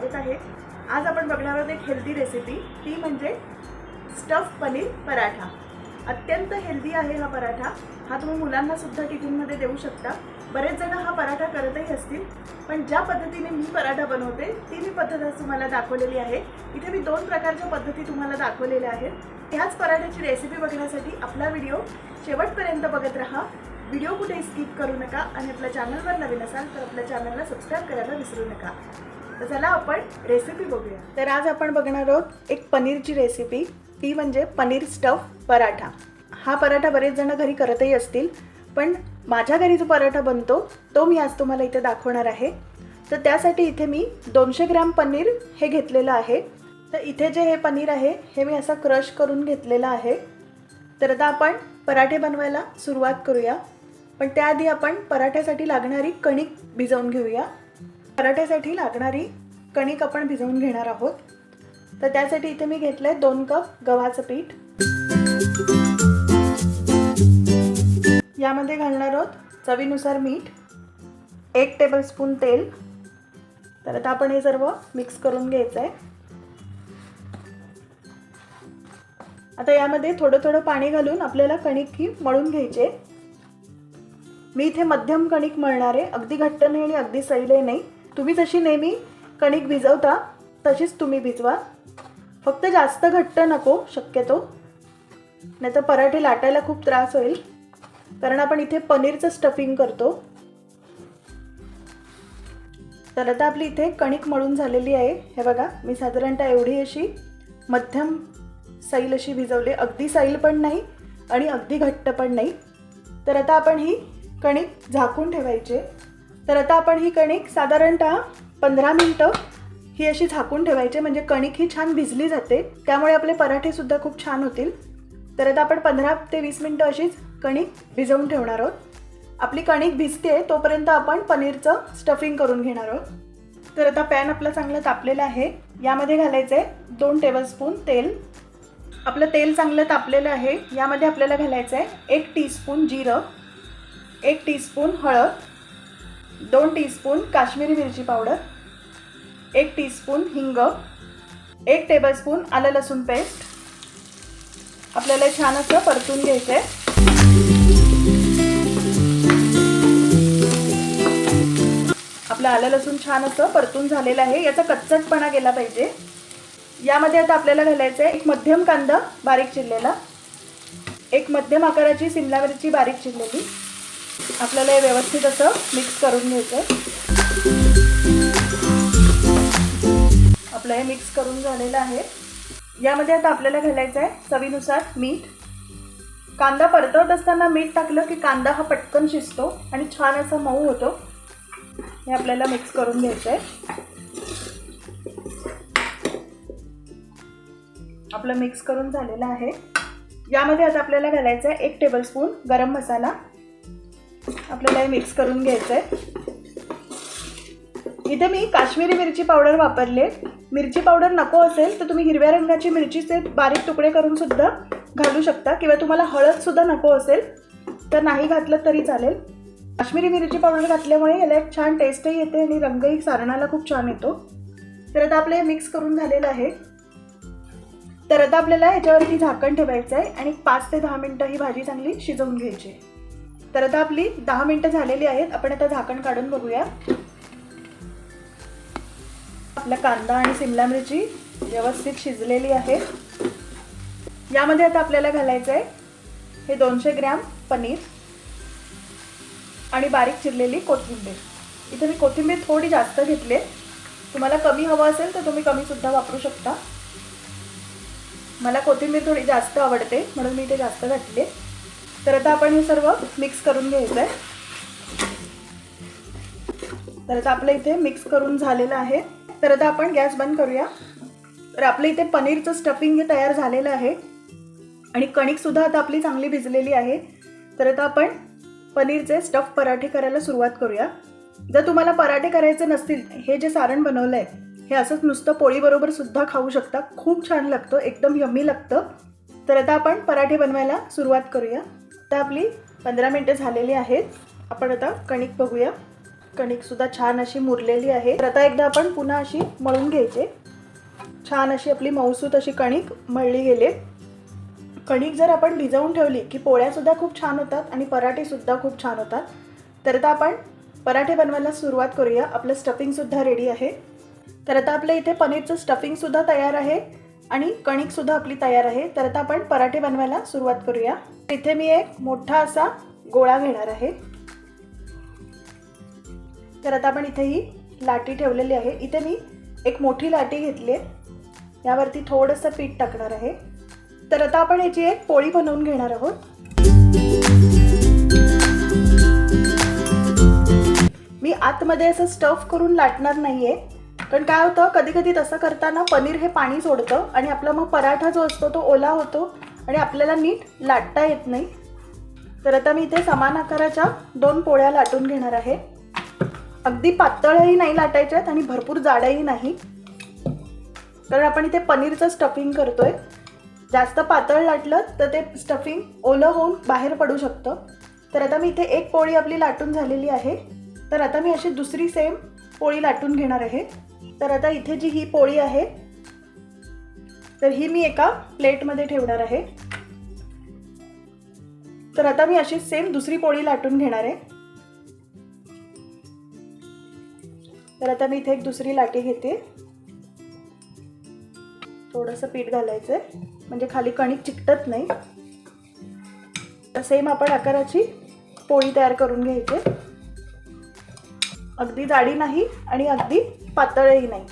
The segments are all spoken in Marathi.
स्वागत आहे. आज आपण बघणार आहोत एक हेल्दी रेसिपी ती म्हणजे स्टफ पनीर पराठा. अत्यंत हेल्दी आहे हा पराठा. हा तुम्ही मुलांना सुद्धा टिफिनमध्ये देऊ शकता. बरेच जण हा पराठा करतही असतील. पण ज्या पद्धतीने मी पराठा बनवते ती मी पद्धत आज तुम्हाला दाखवलेली आहे. इथे मी दोन प्रकारच्या पद्धती तुम्हाला दाखवलेल्या आहेत. ह्याच पराठ्याची रेसिपी बघण्यासाठी आपला व्हिडिओ शेवटपर्यंत बघत राहा. व्हिडिओ कुठेही स्किप करू नका आणि आपल्या चॅनलवर नवीन असाल तर आपल्या चॅनलला सबस्क्राईब करायला विसरू नका. तर चला आपण रेसिपी बघूया. तर आज आपण बघणार आहोत एक पनीरची रेसिपी ती म्हणजे पनीर स्टफ पराठा. हा पराठा बरेच जण घरी करतही असतील पण माझ्या घरी जो पराठा बनतो तो मी आज तुम्हाला इथे दाखवणार आहे. तर त्यासाठी इथे मी दोनशे ग्रॅम पनीर हे घेतलेलं आहे. तर इथे जे हे पनीर आहे हे मी असं क्रश करून घेतलेलं आहे. तर आता आपण पराठे बनवायला सुरुवात करूया. पण त्याआधी आपण पराठ्यासाठी लागणारी कणिक भिजवून घेऊया. पराठ्यासाठी लागणारी कणिक आपण भिजवून घेणार आहोत. तर त्यासाठी इथे मी घेतलं आहे दोन कप गव्हाचं पीठ. यामध्ये घालणार आहोत चवीनुसार मीठ एक टेबलस्पून तेल. तर आता आपण हे सर्व मिक्स करून घ्यायचं आहे आता यामध्ये थोडं थोडं पाणी घालून आपल्याला कणिक ही मळून घ्यायचे मी इथे मध्यम कणिक मळणार आहे. अगदी घट्ट नाही आणि अगदी सैलही नाही. तुम्ही जशी नेहमी कणिक भिजवता तशीच तुम्ही भिजवा. फक्त जास्त घट्ट नको शक्यतो. नाही तर पराठे लाटायला खूप त्रास होईल. कारण आपण इथे पनीरचं स्टफिंग करतो. तर आता आपली इथे कणिक मळून झालेली आहे. हे बघा मी साधारणतः एवढी अशी मध्यम सैल अशी भिजवली. अगदी सैल पण नाही आणि अगदी घट्ट पण नाही. तर आता आपण ही कणिक झाकून ठेवायचे तर आता आपण ही कणिक साधारणतः पंधरा मिनटं ही अशी झाकून ठेवायची म्हणजे कणिक ही छान भिजली जाते. त्यामुळे आपले पराठेसुद्धा खूप छान होतील. तर आता आपण पंधरा ते वीस मिनटं अशीच कणिक भिजवून ठेवणार आहोत. आपली कणिक भिजते तोपर्यंत आपण पनीरचं स्टफिंग करून घेणार आहोत. तर आता पॅन आपला चांगलं तापलेलं आहे. यामध्ये घालायचं आहे दोन टेबलस्पून तेल. आपलं तेल चांगलं तापलेलं आहे. यामध्ये आपल्याला घालायचं आहे एक टीस्पून जिरं एक टीस्पून हळद दोन टीस्पून काश्मीरी मिरची पावडर एक टीस्पून हिंग एक टेबलस्पून आलं लसूण पेस्ट आपल्याला छान असं परतून घ्यायचं आहे आपलं आलं लसूण छान असं परतून झालेलं आहे. याचा कच्चटपणा गेला पाहिजे. यामध्ये आता आपल्याला घालायचं आहे एक मध्यम कांदा बारीक चिरलेला. एक मध्यम आकाराची सिमला मिरची बारीक चिरलेली. आपल्याला हे व्यवस्थित असं मिक्स करून घ्यायचं आहे आपलं हे मिक्स करून झालेलं आहे. यामध्ये आता आपल्याला घालायचं आहे चवीनुसार मीठ. कांदा परतवत असताना मीठ टाकलं की कांदा हा पटकन शिजतो आणि छान असा मऊ होतो. हे आपल्याला मिक्स करून घ्यायचं आहे आपलं मिक्स करून झालेलं आहे. यामध्ये आता आपल्याला घालायचं आहे एक टेबलस्पून गरम मसाला. आपल्याला हे मिक्स करून घ्यायचं आहे इथे मी काश्मीरी मिरची पावडर वापरले मिरची पावडर नको असेल तर तुम्ही हिरव्या रंगाची मिरचीचे बारीक तुकडे करून सुद्धा घालू शकता. किंवा तुम्हाला हळद सुद्धा नको असेल तर नाही घातलं तरी चालेल. काश्मीरी मिरची पावडर घातल्यामुळे याला एक छान टेस्टही येते आणि रंगही सारणाला खूप छान येतो. तर आता आपलं हे मिक्स करून झालेलं आहे. तर आता आपल्याला याच्यावरती झाकण ठेवायचं आहे आणि पाच ते दहा मिनटं ही भाजी चांगली शिजवून घ्यायची आहे. तर आता आपली दहा मिनटं झालेली आहेत. आपण आता झाकण काढून बघूया. आपला कांदा आणि सिमला मिरची व्यवस्थित शिजलेली आहे यामध्ये आता आपल्याला घालायचं आहे हे दोनशे ग्रॅम पनीर आणि बारीक चिरलेली कोथिंबीर. इथे मी कोथिंबीर थोडी जास्त घेतली तुम्हाला कमी हवं असेल तर तुम्ही कमीसुद्धा वापरू शकता. मला कोथिंबीर थोडी जास्त आवडते म्हणून मी ते जास्त घातले तर आता आपण हे सर्व मिक्स करून घ्यायचं आहे तर आता आपलं इथे मिक्स करून झालेलं आहे. तर आता आपण गॅस बंद करूया. तर आपलं इथे पनीरचं स्टफिंग हे तयार झालेलं आहे. आणि कणिकसुद्धा आता आपली चांगली भिजलेली आहे. तर आता आपण पनीरचे स्टफ पराठे करायला सुरुवात करूया. जर तुम्हाला पराठे करायचे नसतील हे जे सारण बनवलं आहे हे असंच नुसतं पोळीबरोबर सुद्धा खाऊ शकता. खूप छान लागतं एकदम यम्मी लागतं. तर आता आपण पराठे बनवायला सुरुवात करूया. तर आपली पंधरा मिनटं झालेली आहेत. आपण आता कणिक बघूया. कणिकसुद्धा छान अशी मुरलेली आहे. तर आता एकदा आपण पुन्हा अशी मळून घ्यायचे. छान अशी आपली मऊसूत अशी कणिक मळली गेली कणिक जर आपण भिजवून ठेवली की पोळ्यासुद्धा खूप छान होतात आणि पराठेसुद्धा खूप छान होतात. तर आता आपण पराठे बनवायला सुरुवात करूया. आपलं स्टफिंगसुद्धा रेडी आहे. तर आता आपल्या इथे पनीरचं स्टफिंगसुद्धा तयार आहे. आणि कणिकसुद्धा आपली तयार आहे. तर आता आपण पराठे बनवायला सुरुवात करूया. इथे मी एक मोठा असा गोळा घेणार आहे. तर आता आपण इथे ही लाटी ठेवलेली आहे. इथे मी एक मोठी लाटी घेतली आहे. यावरती थोडंसं पीठ टाकणार आहे. तर आता आपण याची एक पोळी बनवून घेणार आहोत. मी आतमध्ये असं स्टफ करून लाटणार नाही आहे कारण काय होतं कधी कधी तसं करताना पनीर हे पाणी सोडतं आणि आपला मग पराठा जो असतो तो ओला होतो आणि आपल्याला नीट लाटता येत नाही. तर आता मी इथे समान आकाराच्या दोन पोळ्या लाटून घेणार आहे. अगदी पातळही नाही लाटायच्यात आणि भरपूर जाडही नाही. कारण आपण इथे पनीरचं स्टफिंग करतोय. जास्त पातळ लाटलं तर ते स्टफिंग ओलं होऊन बाहेर पडू शकतं. तर आता मी इथे एक पोळी आपली लाटून झालेली आहे. तर आता मी अशी दुसरी सेम पोळी लाटून घेणार आहे. तर आता इथे जी ही पोळी आहे तर ही मी एका प्लेटमध्ये ठेवणार आहे. तर आता मी अशी सेम दुसरी पोळी लाटून घेणार आहे. तर आता मी इथे एक दुसरी लाटी घेते. थोडंसं पीठ घालायचं आहे म्हणजे खाली कणिक चिकटत नाही. तर सेम आपण आकाराची पोळी तयार करून घ्यायची. अगदी जाडी नाही आणि अगदी पातळही नाही.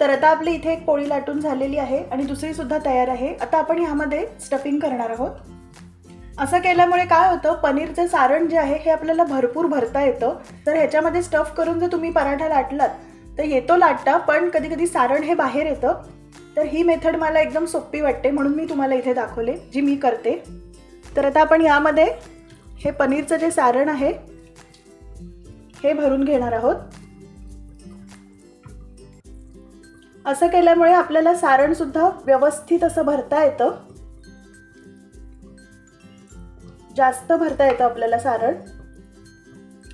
तर आता आपली इथे एक पोळी लाटून झालेली आहे आणि दुसरी सुद्धा तयार आहे. आता आपण ह्यामध्ये स्टफिंग करणार आहोत. असं केल्यामुळे काय होतं पनीरचं सारण जे आहे हे आपल्याला भरपूर भरता येतं. तर ह्याच्यामध्ये स्टफ करून जर तुम्ही पराठा लाटलात तर येतो लाटता पण कधी कधी सारण हे बाहेर येतं. तर ही मेथड मला एकदम सोपी वाटते म्हणून मी तुम्हाला इथे दाखवले जी मी करते. तर आता आपण यामध्ये हे पनीरचं जे सारण आहे हे भरून घेणार आहोत. असं केल्यामुळे आपल्याला सारण सुद्धा व्यवस्थित असं भरता येतं. जास्त भरता येतं आपल्याला सारण.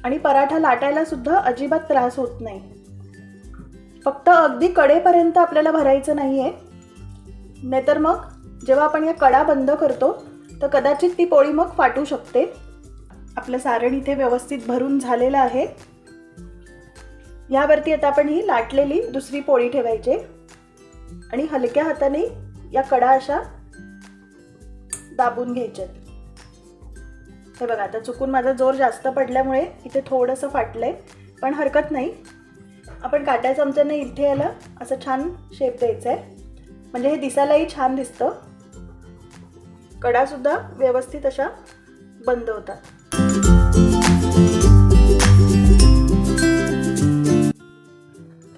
आणि पराठा लाटायला सुद्धा अजिबात त्रास होत नाही. फक्त अगदी कडेपर्यंत आपल्याला भरायचं नाही आहे नाहीतर मग जेव्हा आपण या कडा बंद करतो तर कदाचित ती पोळी मग फाटू शकते. आपलं सारण इथे व्यवस्थित भरून झालेलं आहे. यावरती आता आपण ही लाटलेली दुसरी पोळी ठेवायची. आणि हलक्या हाताने या कडा अशा दाबून घ्यायच्यात हे बघा आता चुकून माझा जोर जास्त पडल्यामुळे इथे थोडंसं फाटलंय पण हरकत नाही. आपण काट्या चमच्याने इथे याला असं छान शेप द्यायचं आहे म्हणजे हे दिसायलाही छान दिसतं. कडासुद्धा व्यवस्थित अशा बंद होतात.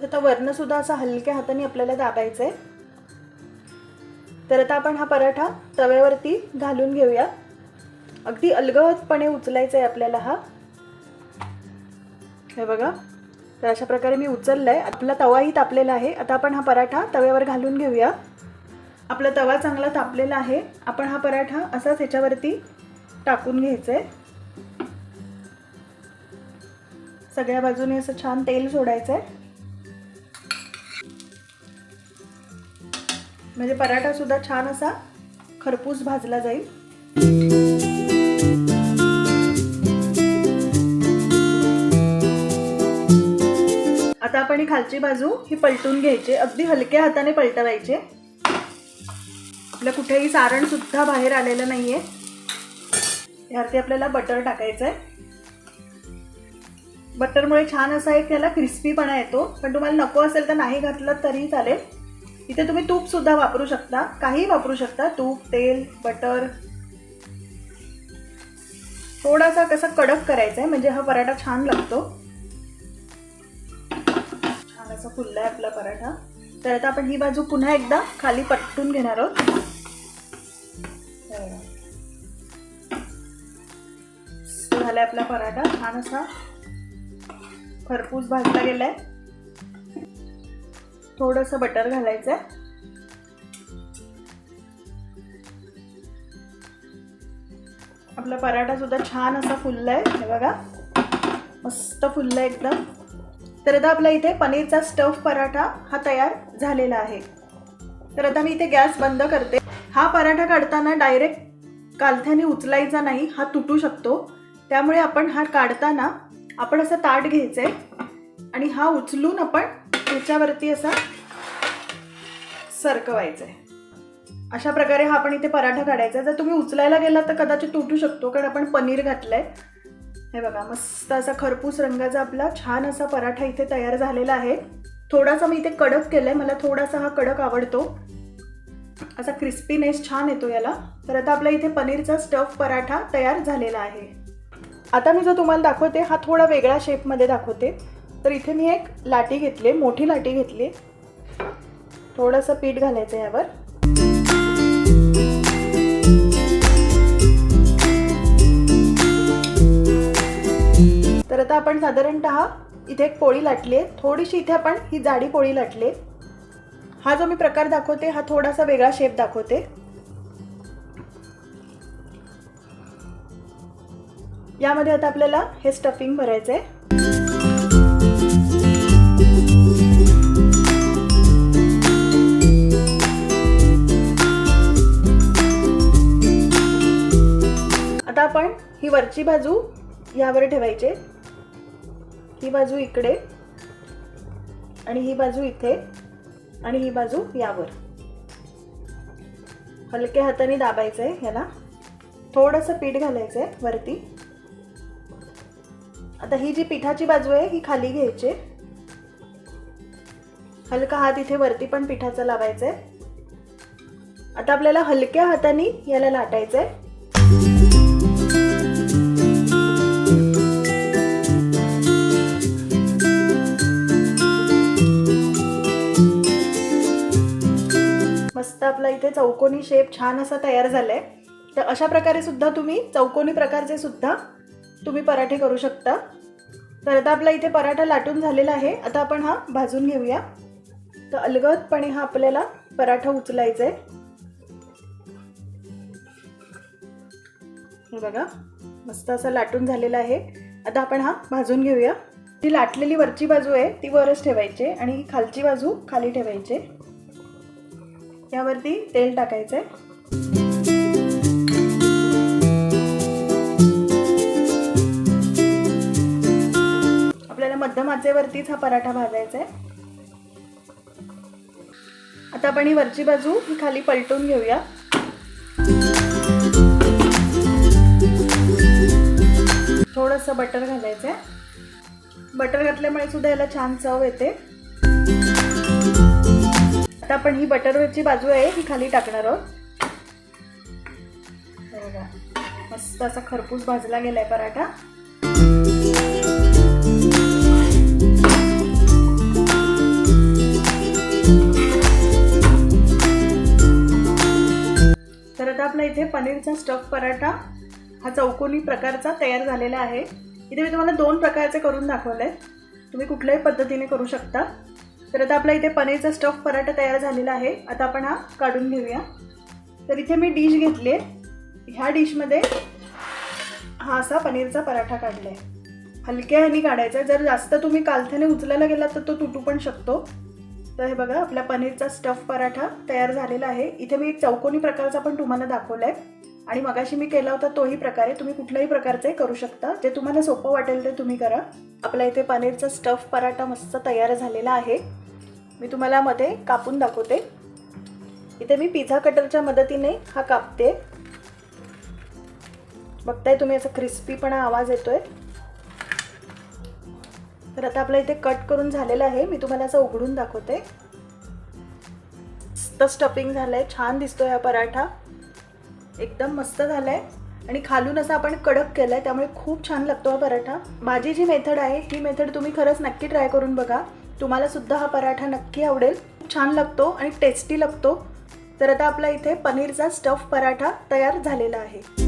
आता वरणसुद्धा असं असा हलक्या हाताने आपल्याला दाबायचं आहे तर आता आपण हा पराठा तव्यावरती घालून घेऊया. अगदी अलगदपणे उचलायचा आहे आपल्याला हा. हे बघा तर अशा प्रकारे मी उचलला आहे आपला तवाही तापलेला आहे. आता आपण हा पराठा तव्यावर घालून घेऊया. आपला तवा चांगला तापलेला आहे. आपण हा पराठा असाच ह्याच्यावरती टाकून घ्यायचा आहे सगळ्या बाजूने असं छान तेल सोडायचं आहे म्हणजे पराठा सुद्धा छान असा खरपूस भाजला जाईल. आता आपण ही खालची बाजू ही पलटून घ्यायची. अगदी हलक्या हाताने पलटवायचे. आपलं कुठेही सारण सुद्धा बाहेर आलेलं नाहीये. यावरती आपल्याला बटर टाकायचं आहे बटरमुळे छान असा एक त्याला क्रिस्पीपणा येतो. पण तुम्हाला नको असेल तर नाही घातलं तरी चालेल. इथे तुम्ही तूप सुद्धा वापरू शकता. काही वापरू शकता. तूप तेल बटर. थोडासा कसा कडक करायचा आहे म्हणजे हा पराठा छान लागतो. छान असा फुलला आहे आपला पराठा. तर आता आपण ही बाजू पुन्हा एकदा खाली पटकून घेणार आहोत. झालाय आपला पराठा. छान असा खरपूस भाजला गेलाय. थोडंसं बटर घालायचं आहे आपला पराठा सुद्धा छान असा फुललाय हे बघा. मस्त फुलला एकदम. तर आता आपला इथे पनीरचा स्टफ पराठा हा तयार झालेला आहे. तर आता मी इथे गॅस बंद करते. हा पराठा काढताना डायरेक्ट कालथ्याने उचलायचा नाही हा तुटू शकतो. त्यामुळे आपण हा काढताना आपण असं ताट घ्यायचं आहे आणि हा उचलून आपण त्याच्यावरती असा सरकवायचं आहे अशा प्रकारे हा आपण इथे पराठा काढायचा. जर तुम्ही उचलायला गेला तर कदाचित तुटू शकतो कारण आपण पनीर घातलंय. हे बघा मस्त असा खरपूस रंगाचा आपला छान असा पराठा इथे तयार झालेला आहे. थोडासा मी इथे कडक केलाय मला थोडासा हा कडक आवडतो. असा क्रिस्पीनेस छान येतो याला. तर आता आपल्या इथे पनीरचा स्टफ पराठा तयार झालेला आहे. आता मी जो तुम्हाला दाखवते हा थोडा वेगळ्या शेपमध्ये दाखवते. तर इथे मी एक लाटी घेतली मोठी लाटी घेतली. थोडंसं पीठ घालायचं यावर. तर आता आपण साधारणतः इथे एक पोळी लाटली आहे. थोडीशी इथे आपण ही जाडी पोळी लाटली आहे. हा जो मी प्रकार दाखवते हा थोडासा वेगळा शेप दाखवते. यामध्ये आता आपल्याला हे स्टफिंग भरायचं आहे आता आपण ही वरची बाजू यावर ठेवायचे. ही बाजू इकडे आणि ही बाजू इथे आणि ही बाजू यावर. हलक्या हाताने दाबायचं आहे ह्याला. थोडंसं पीठ घालायचं आहे वरती. आता ही जी पिठाची बाजू आहे ही खाली घ्यायची. हलका हात इथे वरती पण पिठाचा लावायचा आहे आता आपल्याला हलक्या हाताने याला लाटायचं आहे मस्त आपला इथे चौकोनी शेप छान असा तयार झालाय. तर अशा प्रकारे सुद्धा तुम्ही चौकोनी प्रकारचे सुद्धा तुम्ही पराठे करू शकता. तर आता आपला इथे पराठा लाटून झालेला आहे. आता आपण हा भाजून घेऊया. तर अलगदपणे हा आपल्याला पराठा उचलायचा आहे बघा मस्त असं लाटून झालेला आहे. आता आपण हा भाजून घेऊया. ती लाटलेली वरची बाजू आहे ती वरच ठेवायची आणि खालची बाजू खाली ठेवायची. यावरती तेल टाकायचं आहे मध्यम आचेवरतीच हा पराठा भाजायचा आहे. आता आपण ही वरची बाजू ही खाली पलटून घेऊया. थोडंसं बटर घालायचं आहे बटर घातल्यामुळे सुद्धा याला छान चव येते. आता आपण ही बटरवरची बाजू आहे ही खाली टाकणार आहोत. बघा मस्त असा खरपूस भाजला गेलाय पराठा. आता आपला इथे पनीरचा स्टफ पराठा हा चौकोनी प्रकारचा तयार झालेला आहे. इथे मी तुम्हाला दोन प्रकारचे करून दाखवले तुम्ही कुठल्याही पद्धतीने करू शकता. तर आता आपला इथे पनीरचा स्टफ पराठा तयार झालेला आहे. आता आपण हा काढून घेऊया. तर इथे मी डिश घेतली आहे. ह्या डिशमध्ये हा असा पनीरचा पराठा काढला आहे हलक्या ह्यानी काढायचा जर जास्त तुम्ही कालथ्याने उचलायला गेलात तर तो तुटू पण शकतो. तर हे बघा आपला पनीरचा स्टफ पराठा तयार झालेला आहे. इथे मी एक चौकोनी प्रकारचा पण तुम्हाला दाखवला आहे आणि मगाशी मी केला होता तोही प्रकारे तुम्ही कुठल्याही प्रकारचे करू शकता. जे तुम्हाला सोपं वाटेल ते तुम्ही करा. आपला इथे पनीरचा स्टफ पराठा मस्त तयार झालेला आहे. मी तुम्हाला मध्ये कापून दाखवते. इथे मी पिझ्झा कटरच्या मदतीने हा कापते. बघताय तुम्ही असा क्रिस्पीपणा आवाज येतोय. तर आता आपलं इथे कट करून झालेलं आहे. मी तुम्हाला असं उघडून दाखवते. मस्त स्टफिंग झालंय. छान दिसतोय हा पराठा. एकदम मस्त झालाय. आणि खालून असं आपण कडक केलंय त्यामुळे खूप छान लागतो हा पराठा. माझी जी मेथड आहे ही मेथड तुम्ही खरंच नक्की ट्राय करून बघा. तुम्हाला सुद्धा हा पराठा नक्की आवडेल. खूप छान लागतो आणि टेस्टी लागतो. तर आता आपला इथे पनीरचा स्टफ पराठा तयार झालेला आहे.